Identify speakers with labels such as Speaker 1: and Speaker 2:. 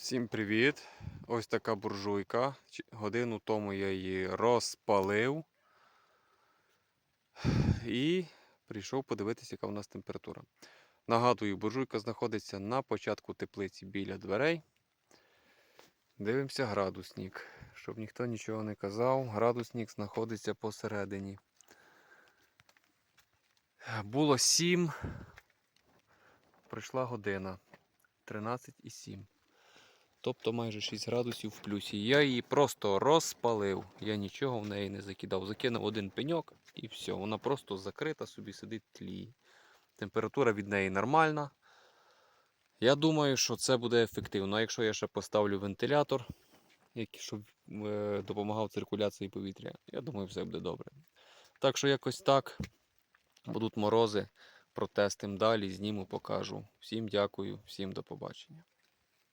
Speaker 1: Всім привіт! Ось така буржуйка. Годину тому я її розпалив. І прийшов подивитися, яка у нас температура. Нагадую, буржуйка знаходиться на початку теплиці біля дверей. Дивимося градусник. Щоб ніхто нічого не казав, градусник знаходиться посередині. Було 7. Прийшла година. 13,7. Тобто майже 6 градусів в плюсі. Я її просто розпалив. Я нічого в неї не закидав. Закинув один пеньок і все. Вона просто закрита, собі сидить тліє. Температура від неї нормальна. Я думаю, що це буде ефективно. А якщо я ще поставлю вентилятор, який, щоб е, допомагав циркуляції повітря, я думаю, все буде добре. Так що якось так. Будуть морози. Протестим далі, зніму, покажу. Всім дякую, всім до побачення.